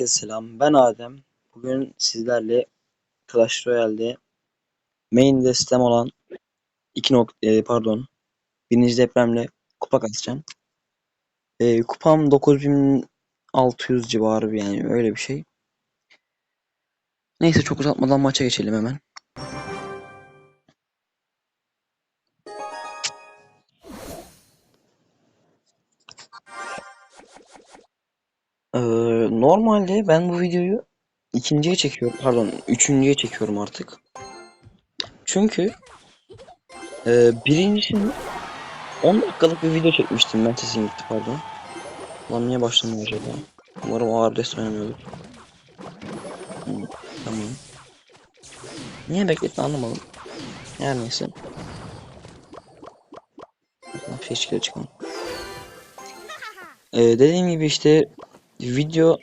Herkese selam. Ben Adem. Bugün sizlerle Clash Royale'de main destem olan 2 nok e, pardon 1. depremle kupa kasacağım. E, kupam 9600 civarı yani öyle bir şey. Neyse çok uzatmadan maça geçelim hemen. Normalde ben bu videoyu ikinciye çekiyorum. Pardon, üçüncüye çekiyorum artık. Çünkü e, birincisini 10 dakikalık bir video çekmiştim. Ben sesim gitti pardon. Lan niye başlamıyor acaba? Umarım ağır des oynamıyordur. Hmm, tamam. Niye beklettin anlamadım. Her neyse. Feşkile çıkalım. Ee, dediğim gibi işte video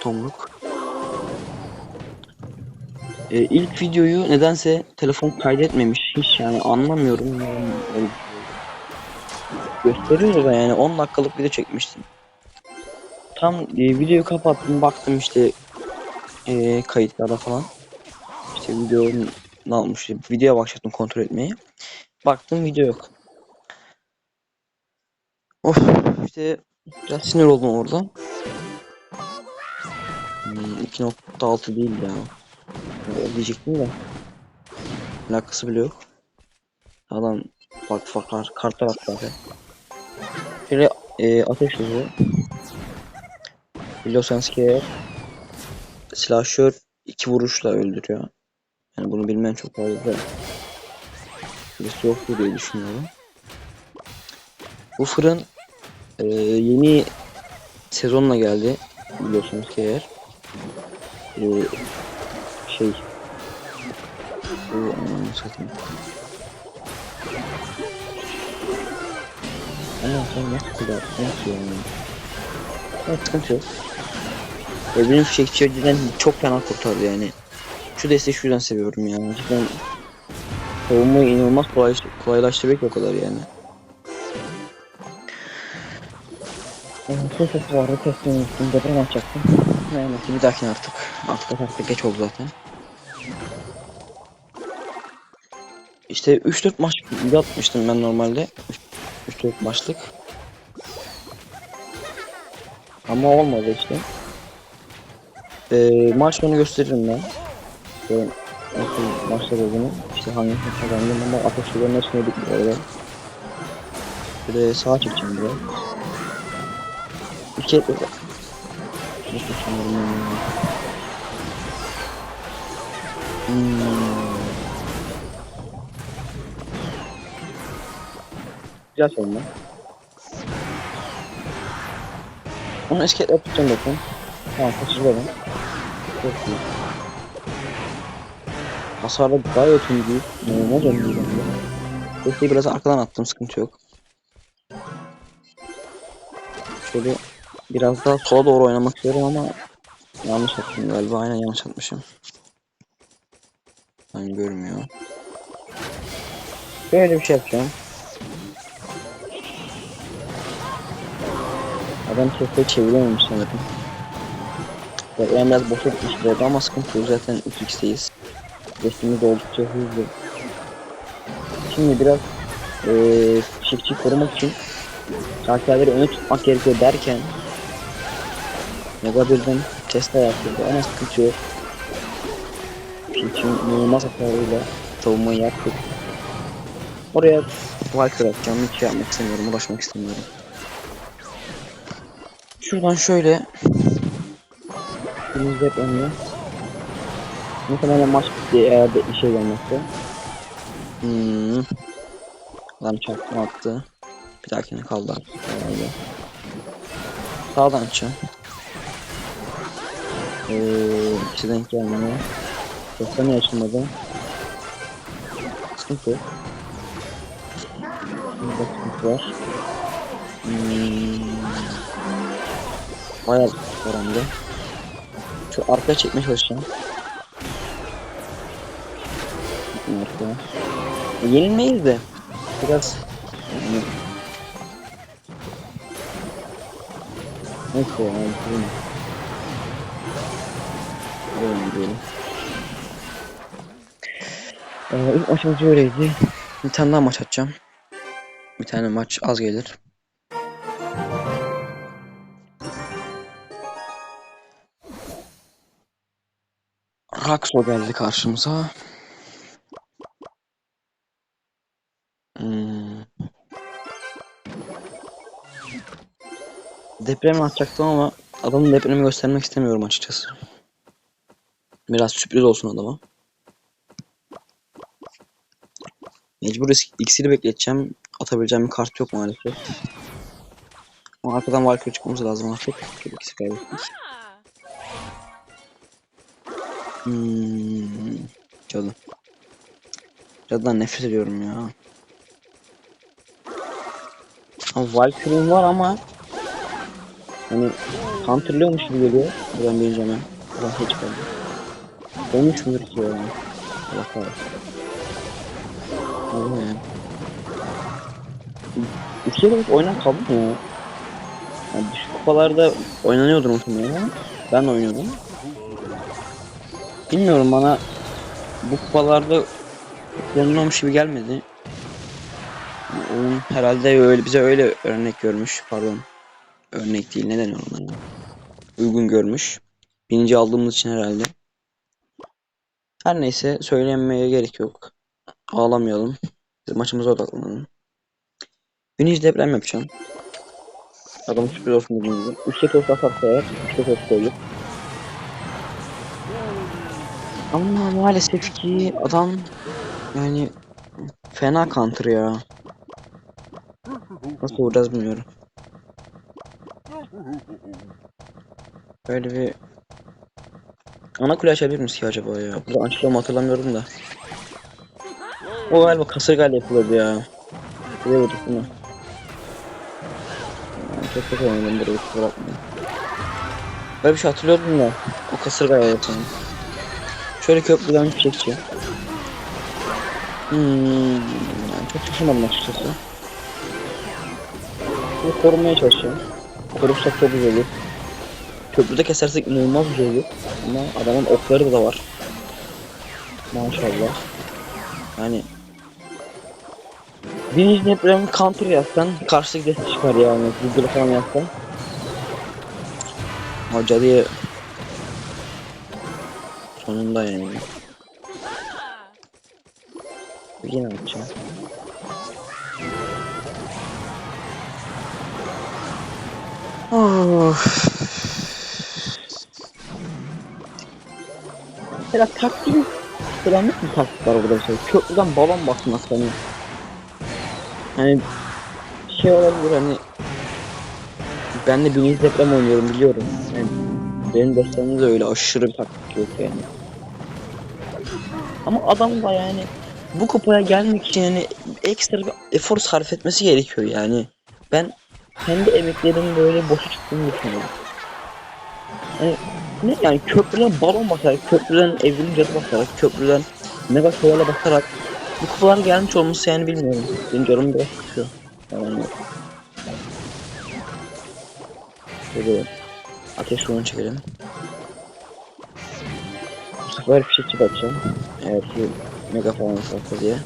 Tomruk. Ee, ilk videoyu nedense telefon kaydetmemiş. Hiç yani anlamıyorum. Yani. Gösteriyor da yani 10 dakikalık video çekmiştim. Tam e, videoyu kapattım baktım işte e, kayıtlarda falan. İşte videonun ne olmuş? Videoya başlattım kontrol etmeyi. Baktım video yok. Of işte biraz sinir oldum orada. Hmm, 2.6 değil ya. Öyle diyecektim de. Alakası bile yok. Adam farklı farklı kartlar attı zaten. Şöyle e, ateş hızı. Bilosenski'ye silahşör iki vuruşla öldürüyor. Yani bunu bilmem çok fazla birisi yoktur diye düşünüyorum. Bu fırın e, yeni sezonla geldi biliyorsunuz ki eğer. E, şey bu satayım. Ama sen nasıl kadar nasıl yani? Evet sıkıntı yok. E, benim fişekçi çok fena kurtardı yani. Şu desteği şu yüzden seviyorum yani. Cidden savunmayı inanılmaz kolay, kolaylaştıracak o kadar yani. Son sesi vardı teslim ettim. Deprem açacaktım. Yani bir dahakine artık. Artık artık geç oldu zaten. İşte 3-4 maç video atmıştım ben normalde. 3-4 maçlık. Ama olmadı işte. Ee, maç sonu gösteririm ben. Böyle nasıl maçlar olduğunu. İşte hangi kazandım ama ateşlerin hepsini yedik böyle. Sağa çekeceğim buraya. İki et böyle. Nasıl sanırım ya. Hmm. Güzel savunma. Onu iskelet yapacağım bakın. Tamam kaçırıyorum. Çok iyi. Hasarda gayet iyi değil. İnanılmaz önemli bence. Desteği biraz arkadan attım sıkıntı yok. Şöyle biraz daha sola doğru oynamak istiyorum ama yanlış attım galiba. Aynen yanlış atmışım. Yani görmüyor. Böyle bir şey yapacağım. Adam çekte çevirememiş sanırım. Ben biraz boşa gitmiş burada ama sıkıntı yok zaten 3x'teyiz. Destimiz oldukça hızlı. Şimdi biraz ee, çiftçi korumak için karakterleri öne tutmak gerekiyor derken Mega birden Tesla yaptırdı ama sıkıntı yok. Çiftçi inanılmaz hasarıyla savunmayı yaptık. Oraya Valkyrie atacağım. Hiç şey yapmak istemiyorum. Uğraşmak istemiyorum. Şuradan şöyle Birimiz hep önlü. Muhtemelen maç bitti eğer de işe gelmezse. Hmm. Lan çarpma attı. Bir dahakine kaldı herhalde. Sağdan açacağım. Eee ikisi denk gelmiyor. Yoksa niye açılmadı? Sıkıntı yok. Burada sıkıntı var. Hmm. Bayağı oranda. Şu arkaya çekmeye çalışacağım. Arkaya. E, yenilmeyiz de. Biraz yani, Neyse ya. Durun diyelim. Ee, ilk maçımız öyleydi. Bir tane daha maç atacağım. Bir tane maç az gelir. Rakso geldi karşımıza. Hmm. Depremi atacaktım ama adamın depremi göstermek istemiyorum açıkçası. Biraz sürpriz olsun adama. Mecbur iksiri bekleteceğim. Atabileceğim bir kart yok maalesef. Ama arkadan Valkyrie çıkmamız lazım artık. Şöyle ikisi kaybettik. Hmm. Cadı. Cadıdan nefret ediyorum ya. Ama Valkyrie'm var ama hani counterlıyormuş gibi geliyor. Buradan birinci hemen. Buradan hiç kaldı. 13 mü ki ya? Allah kahretsin. Allah ya. Üçte de oynan kaldı mı ya? Yani düşük kupalarda oynanıyordur muhtemelen ben de oynuyordum. Bilmiyorum bana bu kupalarda yanılmamış gibi gelmedi. Oyun herhalde öyle bize öyle örnek görmüş. Pardon. Örnek değil. Ne deniyor ona ya? Uygun görmüş. Birinci aldığımız için herhalde. Her neyse söylenmeye gerek yok. Ağlamayalım. Maçımıza odaklanalım. Güneş deprem yapacağım. Adam sürpriz olsun dediğim gibi. Üçte tost atar koyar. Üçte tost koyuyor. Ama maalesef ki adam yani fena counter ya. Nasıl vuracağız bilmiyorum. Böyle bir ana kule açabilir miyiz ki acaba ya? Burada mu hatırlamıyorum da. O galiba kasırgayla yapılıyordu ya. Buraya vurduk bunu. Yani çok kötü oynadım burayı kusura bakmayın. Böyle bir şey hatırlıyordum da. O kasırgayla yapalım. Şöyle köprüden çekeceğim. Hmm, yani çok şaşırmadım açıkçası. Bunu korumaya çalışacağım. Korursak çok güzel olur. Köprüde kesersek inanılmaz güzel olur. Ama adamın okları da var. Maşallah. Yani Birinci depremi counter yapsan karşı dest çıkar yani. Google falan yapsan. Hoca diye sonunda yani. Yine atacağım. Of. Mesela falan nasıl bir taktik var burada şey? Köprüden balon basması hani. Hani şey olabilir hani ben de birinci deprem oynuyorum biliyorum. Yani benim derslerimde de öyle aşırı bir taktik yok yani. Ama adam da yani bu kupaya gelmek için yani ekstra bir efor sarf etmesi gerekiyor yani. Ben kendi emeklerimin böyle boşa çıktığını düşünüyorum. Yani ne yani köprüden balon basarak, köprüden evrim cadı basarak, köprüden mega şövalye basarak bu kupalara gelmiş olması yani bilmiyorum. Benim canımı biraz sıkıyor. Yani Şöyle ateş ruhunu çekelim. Bu sefer fişek çıkartacağım. Eğer ki mega falan diye.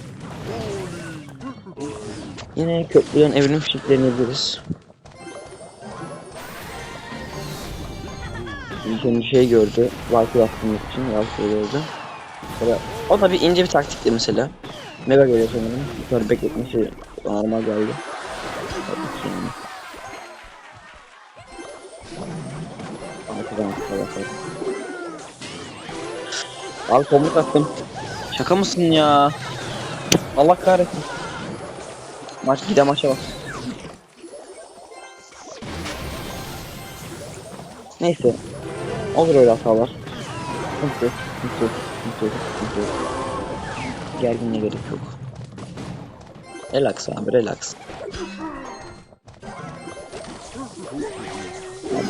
Yine köprüden evrim fişeklerini yapıyoruz. Önce şey gördü. Valkyrie attığımız için Valkyrie gördü. Mesela, o da bir ince bir taktikti mesela. Mega geliyor sanırım. Kadar bekletmesi normal geldi. Arkadan. Abi komut attım. Şaka mısın ya? Allah kahretsin. Maç gide maça bak. Neyse. Olur öyle hatalar. Sıkıntı yok, sıkıntı yok, sıkıntı yok, sıkıntı yok. Gerginliğe gerek yok. Relax abi, relax.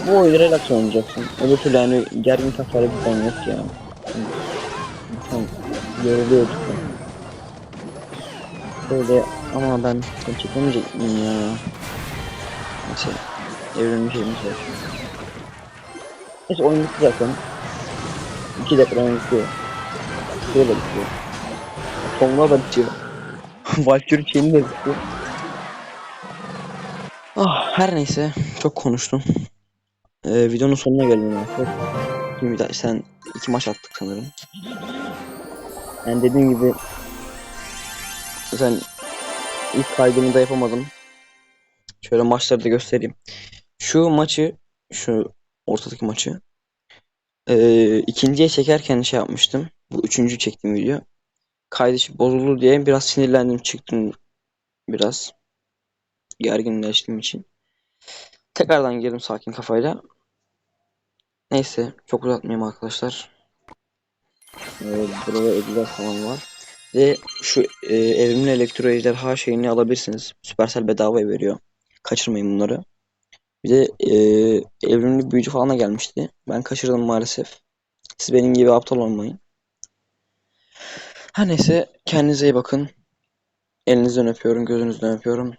Bu oyunu relax oynayacaksın. Öbür türlü yani gergin kafayla bir tane yok ya. Sen yoruluyor cidden. Böyle ama ben çekemeyecek miyim ya? Neyse. Evrimli şeyimiz var. Neyse oyun bitti zaten. 2 dakika bitiyor. Şöyle de bitiyor. Sonuna da bitiyor. Valkyrie chain'i de bitiyor. Ah, her neyse çok konuştum. Ee, videonun sonuna geldim artık. Şimdi bir daha- sen iki maç attık sanırım. Yani dediğim gibi sen ilk kaydımı da yapamadım. Şöyle maçları da göstereyim. Şu maçı, şu ortadaki maçı ee, ikinciye çekerken şey yapmıştım. Bu üçüncü çektiğim video. Kaydı bozuldu diye biraz sinirlendim çıktım biraz gerginleştiğim için. Tekrardan girdim sakin kafayla. Neyse çok uzatmayayım arkadaşlar. Ee, burada ödüller falan var. Ve şu e, evrimli elektro ejderha şeyini alabilirsiniz. Supercell bedavaya veriyor. Kaçırmayın bunları. Bir de e, evrimli büyücü falan da gelmişti. Ben kaçırdım maalesef. Siz benim gibi aptal olmayın. Her neyse kendinize iyi bakın. Elinizden öpüyorum, gözünüzden öpüyorum.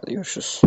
Hadi görüşürüz.